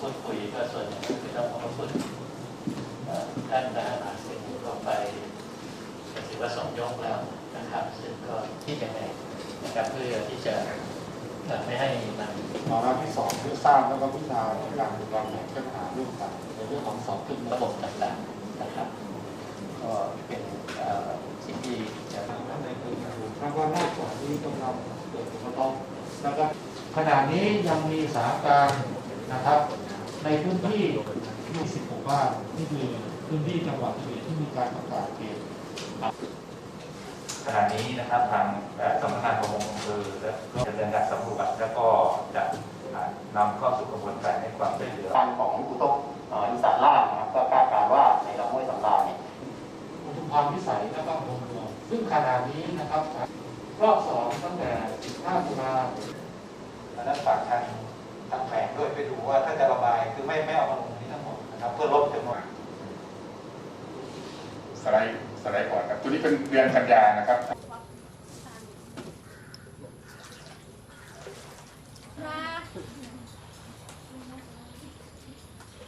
พูดคุยก็ส่วนหนึ่งก็คือต้องขอบคุณท่านประธานซึ่งลงไปถือว่าสองยกแล้วนะครับ ซึ่งก็ที่ยังไงนะครับเพื่อที่จะเอ่ไม่ให้มันวาระที่สองเพื่อสร้างแล้วก็พิจารณาการวางแผนแก้ปัญหาร่วมกันในเรื่องของสอบขึ้นระบบต่างๆนะครับ ก็เป็นสิ่งที่จะในพื้นที่แล้วก็นอกจากนี้ต้องนำเกิดผลกระทบแล้วก็ขณะนี้ยังมีสถานการณ์ นะครับ ในพื้นที่ที่16บ้านที่คือพื้นที่จังหวัดที่ที่มีการประกาศเขตขณะนี้นะครับทางเอ่อสำนักงานประมงอำเภอและก็จะเดินการสำรวจแล้วก็จะอ่านำเข้าสู่กระบวนการให้ความช่วยเหลือการของอุตกเอ่ออีสานล่างนะครับก็คาดการณ์ว่าในลำห้วยสำราญเนี่ยอุทุมพรพิสัยและก็อำเภอเมืองซึ่งขณะนี้นะครับรอบสองตั้งแต่15ตุลาอันนั้นฝากทาง ไปดูว่าถ้าจะระบายคือไม่ไม่เอามาลงนี้ทั้งหมดนะครับเพื่อลดจำนวนสไลด์สไลด์ก่อนครับตัวนี้เป็นเดือนกันยานะครับ มา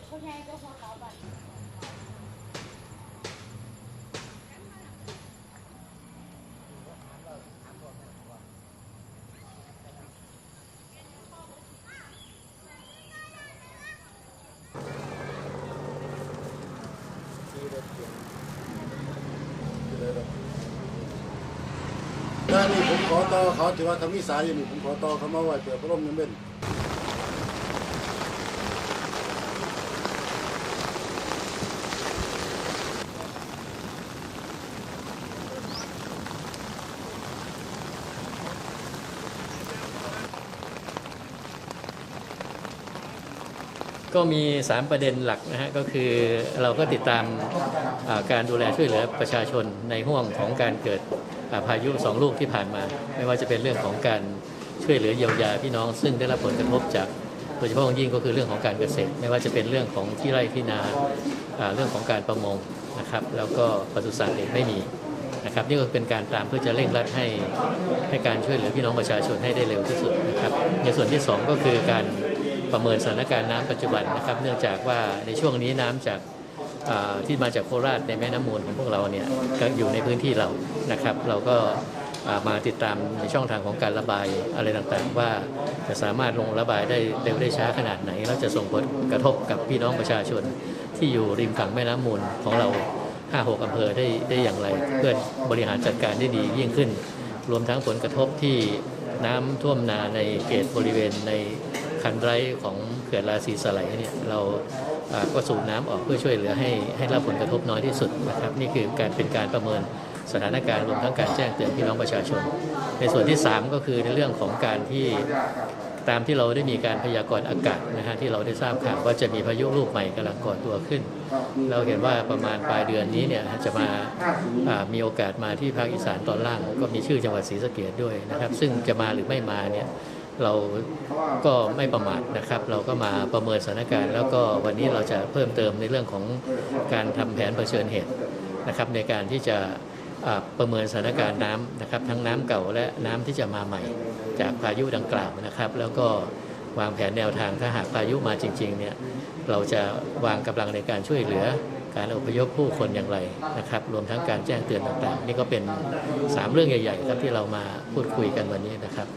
ผู้ใหญ่ก็พอเขาบัด ด้านนี้ผมขอต่อเขาถือว่าทำนิสายอยู่นี่ผมขอต่อเขามาไว้เปิดพัดลมน้ำเบ็นก็มี 3 ประเด็นหลักนะฮะก็คือเราก็ติดตามการดูแลช่วยเหลือประชาชนในห่วงของการเกิด พายุสองลูกที่ผ่านมา ไม่ว่าจะเป็นเรื่องของการช่วยเหลือเยียวยาพี่น้อง ซึ่งได้รับผลกระทบจากโดยเฉพาะอย่างยิ่งก็คือเรื่องของการเกษตร ไม่ว่าจะเป็นเรื่องของที่ไร่ที่นาเรื่องของการประมงนะครับ แล้วก็ปศุสัตว์เองไม่มีนะครับนี่ก็เป็นการตามเพื่อจะเร่งรัดให้ให้การช่วยเหลือพี่น้องประชาชนให้ได้เร็วที่สุดนะครับในส่วนที่สองก็คือการประเมินสถานการณ์น้ำปัจจุบันนะครับ เนื่องจากว่าในช่วงนี้น้ำจาก ที่มาจากโคราชในแม่น้ำมูลของพวกเราเนี่ยก็อยู่ในพื้นที่เรานะครับ เราก็มาติดตามในช่องทางของการระบายอะไรต่างๆ ว่าจะสามารถลงระบายได้เร็วได้ช้าขนาดไหน แล้วจะส่งผลกระทบกับพี่น้องประชาชน ที่อยู่ริมฝั่งแม่น้ำมูลของเรา 5-6อำเภอได้ได้อย่างไร เพื่อบริหารจัดการได้ดียิ่งขึ้น รวมทั้งผลกระทบที่น้ำท่วมนาในเขตบริเวณในคันไรของเขื่อนราศีสไลด์เนี่ยเรา ก็สูบน้ำออกเพื่อช่วยเหลือให้ให้รับผลกระทบน้อยที่สุดนะครับ นี่คือการเป็นการประเมินสถานการณ์รวมทั้งการแจ้งเตือนพี่น้องประชาชน ในส่วนที่ 3 ก็คือในเรื่องของการที่ตามที่เราได้มีการพยากรณ์อากาศนะฮะที่เราได้ทราบข่าวว่าจะมีพายุลูกใหม่กำลังก่อตัวขึ้น เราเห็นว่าประมาณปลายเดือนนี้เนี่ยจะมาามีโอกาสมาที่ภาคอีสานตอนล่าง ก็มีชื่อจังหวัดศรีสะเกดด้วยนะครับ ซึ่งจะมาหรือไม่มาเนี่ย เราก็ไม่ประมาทนะครับ เราก็มาประเมินสถานการณ์ แล้วก็วันนี้เราจะเพิ่มเติมในเรื่องของการทำแผนเผชิญเหตุนะครับ ในการที่จะประเมินสถานการณ์น้ำนะครับ ทั้งน้ำเก่าและน้ำที่จะมาใหม่ จากพายุดังกล่าวนะครับ แล้วก็วางแผนแนวทางถ้าหากพายุมาจริง ๆ เนี่ยเราจะวางกำลังในการช่วยเหลือการอพยพผู้คนอย่างไรนะครับ รวมทั้งการแจ้งเตือนต่างๆ นี่ก็เป็น 3 เรื่องใหญ่ๆครับที่เรามาพูดคุยกันวันนี้นะครับ